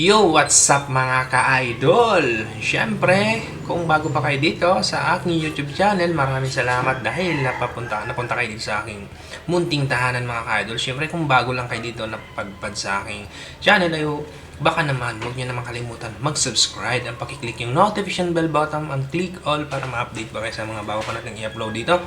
Yo, what's up mga ka-idol? Siyempre, kung bago pa kayo dito sa aking YouTube channel, maraming salamat dahil napapunta, napunta kayo dito sa aking munting tahanan mga ka-idol. Siyempre, kung bago lang kayo dito napagpad sa aking channel, ayo, baka naman, huwag nyo naman kalimutan mag-subscribe at pakiclick yung notification bell button and click all para ma-update ba kayo sa mga bago ko natin i-upload dito.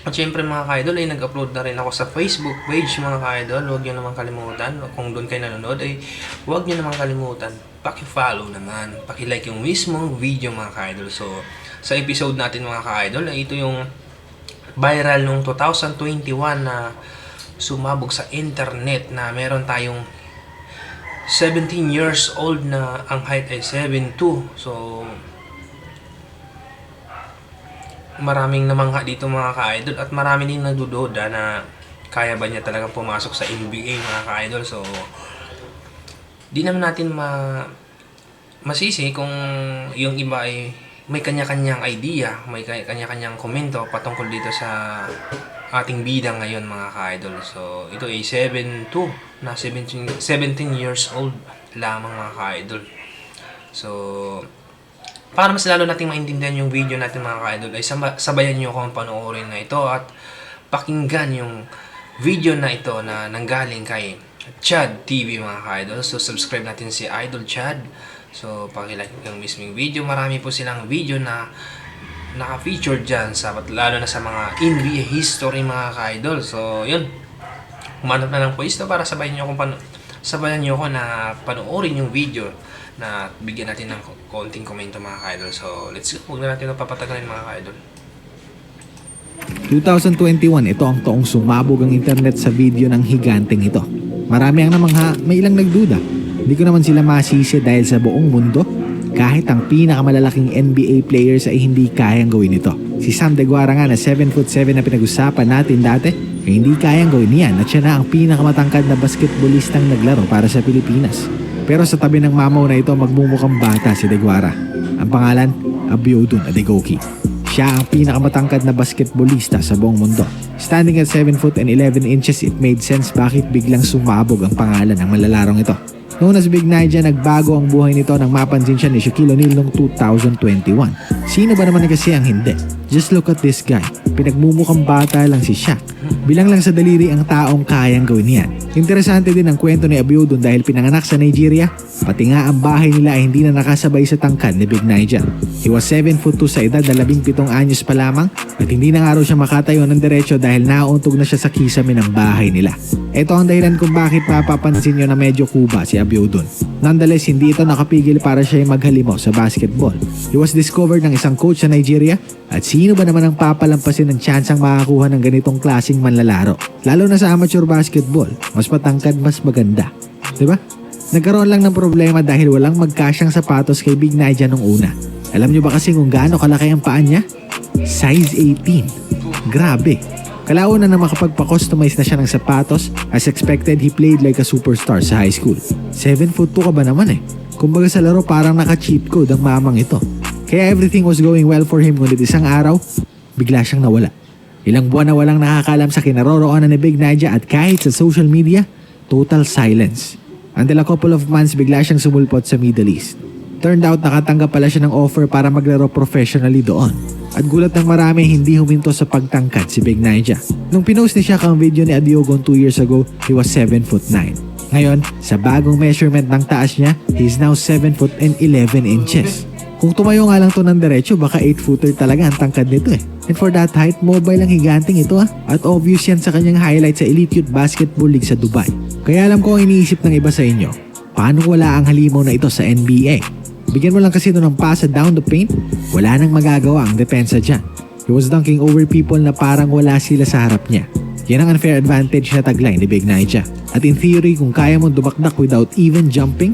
At syempre mga ka-idol ay nag-upload na rin ako sa Facebook page mga ka-idol. Huwag nyo naman kalimutan. Kung doon kayo nanonood ay huwag nyo naman kalimutan. Paki-follow naman. Paki-like yung mismong video mga ka-idol. So sa episode natin mga ka-idol ay ito yung viral nung 2021 na sumabog sa internet na meron tayong 17 years old na ang height ay 7'2". So maraming namangha dito mga ka-idol at marami din nagdududa na kaya ba niya talagang pumasok sa NBA mga ka-idol. So, di naman natin ma masisi kung yung iba ay may kanya-kanyang idea, may kanya- kanya-kanyang komento patungkol dito sa ating bida ngayon mga ka-idol. So, ito ay 7'2 na 17, 17 years old lamang mga ka-idol. So, para mas lalo nating maintindihan yung video natin mga ka-idol ay saba- sabayan nyo akong panoorin na ito at pakinggan yung video na ito na nanggaling kay Chad TV mga ka-idol. So subscribe natin si Idol Chad. So pakilike yung mismong video. Marami po silang video na naka-feature dyan sa, lalo na sa mga NBA history mga ka-idol. So yun, Humanap na lang po ito para sabayan nyo akong pano- sabayan nyo ako na panoorin yung video na bigyan natin ng ko- konting komento mga ka-idol. So, let's go. Huwag na natin ito papatagalin mga ka-idol. 2021, ito ang taong sumabog ang internet sa video ng higanteng ito. Marami ang namangha, may ilang nagduda. Hindi ko naman sila masisi dahil sa buong mundo, kahit ang pinakamalalaking NBA players ay hindi kayang gawin ito. Si Sam Deguara nga na 7'7 na pinag-usapan natin dati, ay hindi kayang gawin niyan at siya na ang pinakamatangkad na basketballistang naglaro para sa Pilipinas. Pero sa tabi ng mamaw na ito, magmumukhang bata si Deguara. Ang pangalan, Abiodun Adegoki. Siya ang pinakamatangkad na basketballista sa buong mundo. Standing at 7 foot and 11 inches, it made sense bakit biglang sumabog ang pangalan ng malalarong ito. Noong nas Big Naija, nagbago ang buhay nito nang mapansin siya ni Shaquille O'Neal noong 2021. Sino ba naman kasi ang hindi? Just look at this guy. Pinagmumukhang bata lang si Shaq. Bilang lang sa daliri ang taong kayang gawin yan. Interesante din ang kwento ni Abiodun dahil pinanganak sa Nigeria, pati nga ang bahay nila ay hindi na nakasabay sa tangkad ni Big Nigel. He was 7 foot 2 sa edad na 17 anyos pa lamang at hindi na nga raw siya makatayo ng diretso dahil nauuntog na siya sa kisame ng bahay nila. Ito ang dahilan kung bakit mapapansin nyo na medyo kuba si Abiodun. Nonetheless, hindi ito nakapigil para siya ay maghalimo sa basketball. He was discovered ng isang coach sa Nigeria at sino ba naman ang papalampasin ng tsansang makakuha ng ganitong klaseng manlalaro? Lalo na sa amateur basketball, mas matangkad, mas maganda. ba? Nagkaroon lang ng problema dahil walang magkasyang sapatos kay Big Naija nung una. Alam nyo ba kasi kung gaano kalaki ang paa niya? Size 18. Grabe. Kalauna na makapagpa-customize na siya ng sapatos, as expected, he played like a superstar sa high school. 7 foot 2 ka ba naman eh? Kumbaga sa laro parang naka-cheat code ang mamang ito. Kaya everything was going well for him ngunit isang araw, bigla siyang nawala. Ilang buwan na walang nakakalam sa kinaroroonan ni Big Nadia at kahit sa social media, total silence. Until a couple of months, bigla siyang sumulpot sa Middle East. Turned out nakatanggap pala siya ng offer para maglaro professionally doon. At gulat ng marami hindi huminto sa pagtangkad si Big Naija. Nung pinost ni Shaq ang video ni Adiogon 2 years ago, he was 7 foot 9. Ngayon, sa bagong measurement ng taas niya, he is now 7 foot and 11 inches. Kung tumayo nga lang to ng diretso, baka 8 footer talaga ang tangkad nito eh. And for that height, mobile ang higanting ito ah. At obvious yan sa kanyang highlight sa Elite Youth Basketball League sa Dubai. Kaya alam ko ang iniisip ng iba sa inyo, paano wala ang halimaw na ito sa NBA? Bigyan mo lang kasi ito ng pasa down the paint, wala nang magagawa ang depensa dyan. He was dunking over people na parang wala sila sa harap niya. Yan ang unfair advantage na taglay ni Big Naija. At in theory, kung kaya mo dumakdak without even jumping,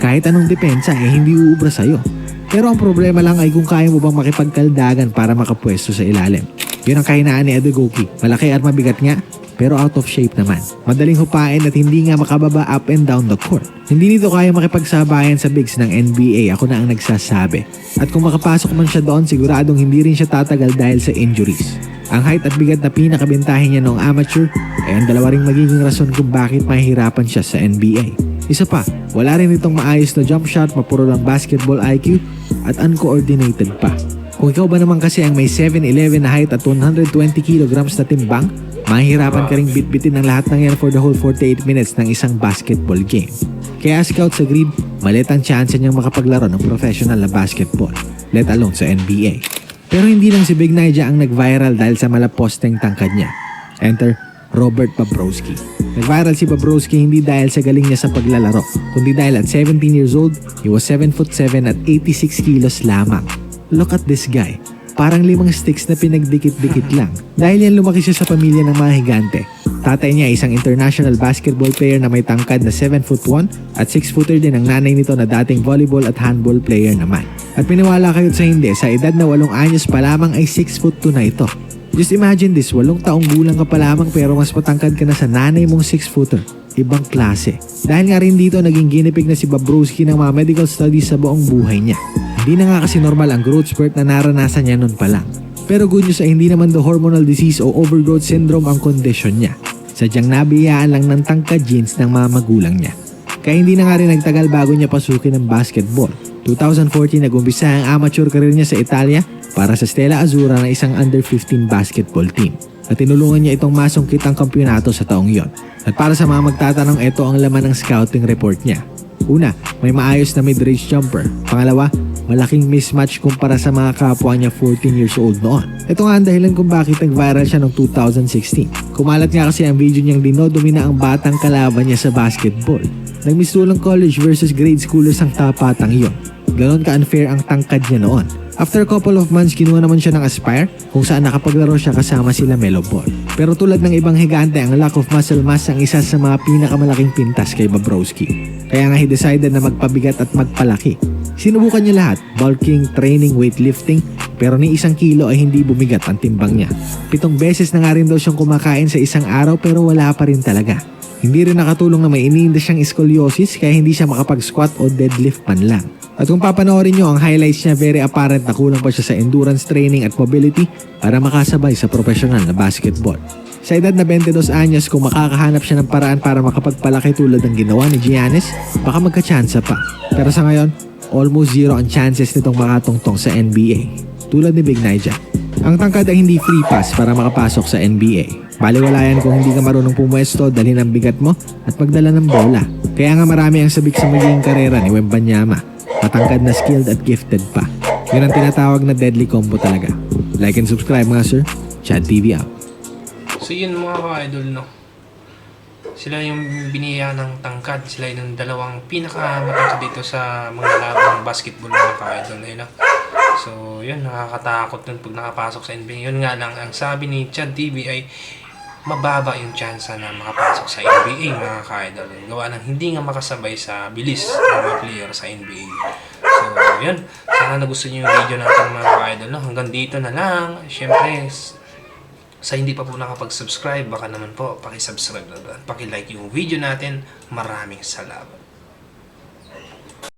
kahit anong depensa eh hindi uubra sa'yo. Pero ang problema lang ay kung kaya mo bang makipagkaldagan para makapwesto sa ilalim. Yun ang kahinaan ni Adegoki. Malaki at mabigat nga, pero out of shape naman. Madaling hupain at hindi nga makababa up and down the court. Hindi nito kaya makipagsabayan sa bigs ng NBA, ako na ang nagsasabi. At kung makapasok man siya doon, siguradong hindi rin siya tatagal dahil sa injuries. Ang height at bigat na pinakabintahin niya noong amateur ay ang dalawa ring magiging rason kung bakit mahihirapan siya sa NBA. Isa pa, wala rin itong maayos na jump shot, mapuro lang basketball IQ at uncoordinated pa. Kung ikaw ba naman kasi ang may 7'11 na height at 120 kilograms na timbang, mahihirapan ka ring bitbitin ng lahat ng yan for the whole 48 minutes ng isang basketball game. Kaya scouts agreed, malit ang chance niyang makapaglaro ng professional na basketball, let alone sa NBA. Pero hindi lang si Big Naija ang nag-viral dahil sa malaposteng tangkad niya. Enter Robert Pabrowski. Nag-viral si Pabrowski hindi dahil sa galing niya sa paglalaro, kundi dahil at 17 years old, he was 7 foot 7 at 86 kilos lamang. Look at this guy. Parang limang sticks na pinagdikit-dikit lang. Dahil yan lumaki siya sa pamilya ng mga higante. Tatay niya isang international basketball player na may tangkad na 7 foot 1 at 6 footer din ang nanay nito na dating volleyball at handball player naman. At piniwala kayo sa hindi, sa edad na 8 anyos pa lamang ay 6 foot 2 na ito. Just imagine this, walong taong gulang ka pa lamang pero mas matangkad ka na sa nanay mong 6 footer. Ibang klase. Dahil nga rin dito naging ginipig na si Babrowski ng mga medical studies sa buong buhay niya. Hindi na nga kasi normal ang growth spurt na naranasan niya noon pa lang. Pero good news ay hindi naman the hormonal disease o overgrowth syndrome ang kondisyon niya. Sadyang nabiyaan lang ng tangkad genes ng mga magulang niya. Kaya hindi na nga rin nagtagal bago niya pasukin ng basketball. 2014 nag-umpisa ang amateur career niya sa Italia para sa Stella Azzurra na isang under-15 basketball team. At tinulungan niya itong masungkit ang kampyonato sa taong yon. At para sa mga magtatanong, ito ang laman ng scouting report niya. Una, may maayos na mid-range jumper. Pangalawa, malaking mismatch kumpara sa mga kapwa niya 14 years old noon. Ito nga ang dahilan kung bakit nag-viral siya noong 2016. Kumalat nga kasi ang video niyang dinodomina ang batang kalaban niya sa basketball. Nagmisulang college versus grade schoolers ang tapatang iyon. Ganon ka-unfair ang tangkad niya noon. After a couple of months, kinuha naman siya ng Aspire kung saan nakapaglaro siya kasama sila Melo Ball. Pero tulad ng ibang higante, ang lack of muscle mass ang isa sa mga pinakamalaking pintas kay Babrowski. Kaya nga he decided na magpabigat at magpalaki. Sinubukan niya lahat, bulking, training, weightlifting, pero ni isang kilo ay hindi bumigat ang timbang niya. Pitong beses na nga rin daw siyang kumakain sa isang araw pero wala pa rin talaga. Hindi rin nakatulong na may iniinda siyang scoliosis kaya hindi siya makapag-squat o deadlift man lang. At kung papanoorin nyo ang highlights niya, very apparent na kulang pa siya sa endurance training at mobility para makasabay sa professional na basketball. Sa edad na 22 anyos, kung makakahanap siya ng paraan para makapagpalaki tulad ng ginawa ni Giannis, baka magkachansa pa. Pero sa ngayon, almost zero ang chances nitong makatungtong sa NBA. Tulad ni Big Naija. Ang tangkad ay hindi free pass para makapasok sa NBA. Baliwala yan kung hindi ka marunong pumwesto, dalhin ang bigat mo at magdala ng bola. Kaya nga marami ang sabik sa magiging karera ni Wembanyama. Matangkad na skilled at gifted pa. Yun ang tinatawag na deadly combo talaga. Like and subscribe mga sir. Chad TV out. So yun mga ka-idol, no? Sila yung biniya ng tangkad. Sila yung dalawang pinakamatangkad dito sa mga labang basketball mga ka-idol. Ayun, no? So yun, nakakatakot nun pag nakapasok sa NBA. Yun nga lang, ang sabi ni Chad TV ay mababa yung chance na makapasok sa NBA mga ka-idol. Gawa ng hindi nga makasabay sa bilis ng mga player sa NBA. So, yun. Sana nagustuhan niyo yung video natin mga ka-idol. No? Hanggang dito na lang. Siyempre, sa hindi pa po nakapag-subscribe, baka naman po, pakisubscribe na at pakilike yung video natin. Maraming salamat.